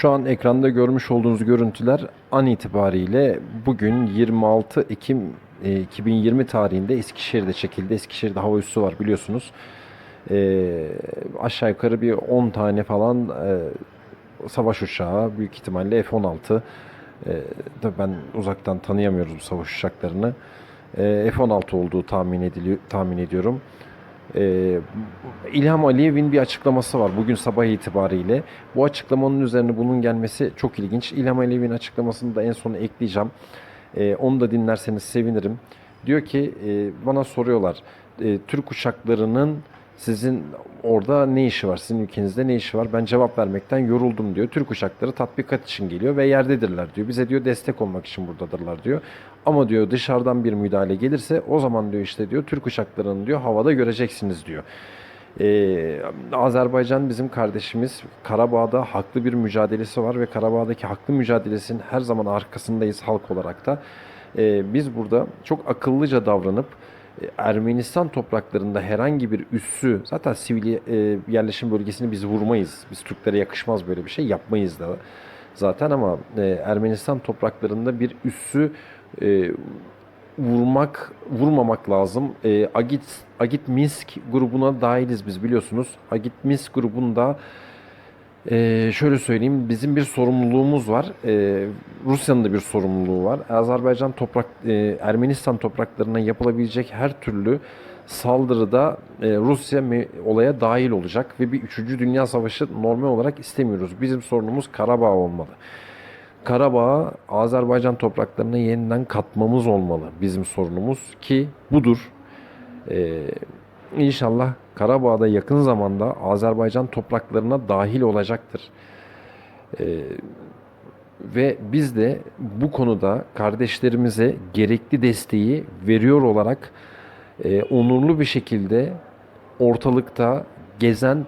Şu an ekranda görmüş olduğunuz görüntüler an itibariyle bugün 26 Ekim e, 2020 tarihinde Eskişehir'de çekildi. Eskişehir'de hava üssü var biliyorsunuz. E, aşağı yukarı bir 10 tane falan e, savaş uçağı büyük ihtimalle F-16. E, ben uzaktan tanıyamıyoruz bu savaş uçaklarını. E, F-16 olduğu tahmin ediliyor tahmin ediyorum. Ee, İlham Aliyev'in bir açıklaması var bugün sabah itibariyle. Bu açıklamanın üzerine bunun gelmesi çok ilginç. İlham Aliyev'in açıklamasını da en sona ekleyeceğim. Ee, onu da dinlerseniz sevinirim. Diyor ki e, bana soruyorlar e, Türk uçaklarının sizin orada ne işi var? Sizin ülkenizde ne işi var? Ben cevap vermekten yoruldum diyor. Türk uçakları tatbikat için geliyor ve yerdedirler diyor. Bize diyor destek olmak için buradadırlar diyor. Ama diyor dışarıdan bir müdahale gelirse o zaman diyor işte diyor Türk uçaklarını diyor havada göreceksiniz diyor. Ee, Azerbaycan bizim kardeşimiz. Karabağ'da haklı bir mücadelesi var ve Karabağ'daki haklı mücadelesinin her zaman arkasındayız halk olarak da. Ee, biz burada çok akıllıca davranıp Ermenistan topraklarında herhangi bir üssü zaten sivil e, yerleşim bölgesini biz vurmayız. Biz Türklere yakışmaz böyle bir şey yapmayız da zaten ama e, Ermenistan topraklarında bir üssü e, vurmak vurmamak lazım. Agit Agit Minsk grubuna dahiliz biz biliyorsunuz. Agit Minsk grubunda e, şöyle söyleyeyim bizim bir sorumluluğumuz var. E, Rusya'nın da bir sorumluluğu var. Azerbaycan toprak e, Ermenistan topraklarına yapılabilecek her türlü saldırıda e, Rusya olaya dahil olacak ve bir 3. Dünya Savaşı normal olarak istemiyoruz. Bizim sorunumuz Karabağ olmalı. Karabağ'ı Azerbaycan topraklarına yeniden katmamız olmalı bizim sorunumuz ki budur. Ee, inşallah Karabağ'da yakın zamanda Azerbaycan topraklarına dahil olacaktır. Ee, ve biz de bu konuda kardeşlerimize gerekli desteği veriyor olarak e, onurlu bir şekilde ortalıkta gezen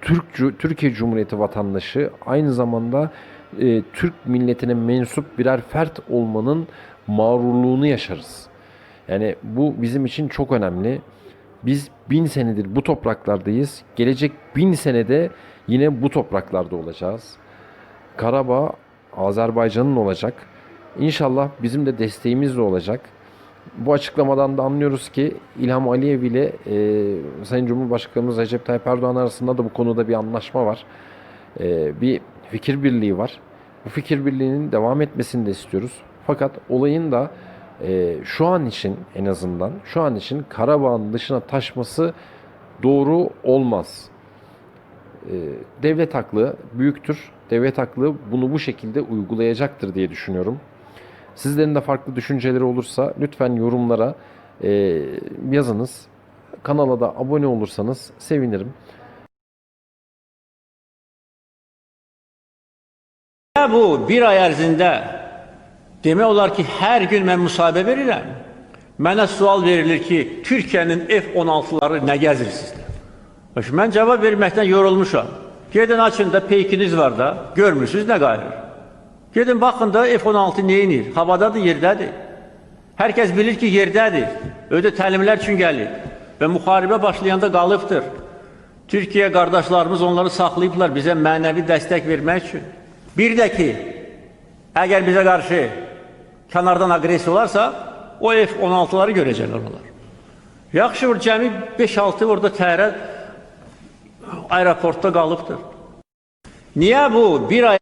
Türk Türkiye Cumhuriyeti vatandaşı aynı zamanda e, Türk milletine mensup birer fert olmanın mağrurluğunu yaşarız. Yani bu bizim için çok önemli. Biz bin senedir bu topraklardayız. Gelecek bin senede yine bu topraklarda olacağız. Karabağ Azerbaycan'ın olacak. İnşallah bizim de desteğimizle olacak. Bu açıklamadan da anlıyoruz ki İlham Aliyev ile e, Sayın Cumhurbaşkanımız Recep Tayyip Erdoğan arasında da bu konuda bir anlaşma var. E, bir fikir birliği var. Bu fikir birliğinin devam etmesini de istiyoruz. Fakat olayın da e, şu an için en azından şu an için Karabağ'ın dışına taşması doğru olmaz. E, devlet haklı büyüktür. Devlet haklı bunu bu şekilde uygulayacaktır diye düşünüyorum. Sizlerin de farklı düşünceleri olursa lütfen yorumlara e, yazınız. Kanala da abone olursanız sevinirim. Ya bu bir ay ərzində demək olar ki, hər gün mən müsahibə verirəm. Mənə sual verilir ki, Türkiyənin F-16'ları nə gəzirsiniz? Bax, Mən cavab verməkdən yorulmuşam. Gedin açın da peykiniz var da, görmürsünüz nə qayırır. Gedin baxın da F-16 neyinir? Havadadır, yerdədir. Herkes bilir ki yerdədir. Ödə təlimlər üçün gəlir. Və müharibə başlayanda qalıbdır. Türkiyə qardaşlarımız onları saxlayıblar bizə mənəvi dəstək vermək üçün. Bir də ki, əgər bizə qarşı kənardan aqressiya olarsa, o F-16'ları görəcəklər onlar. Yaxşı cəmi 5-6 orada təyyarə aeroportda qalıbdır. Niyə bu bir ay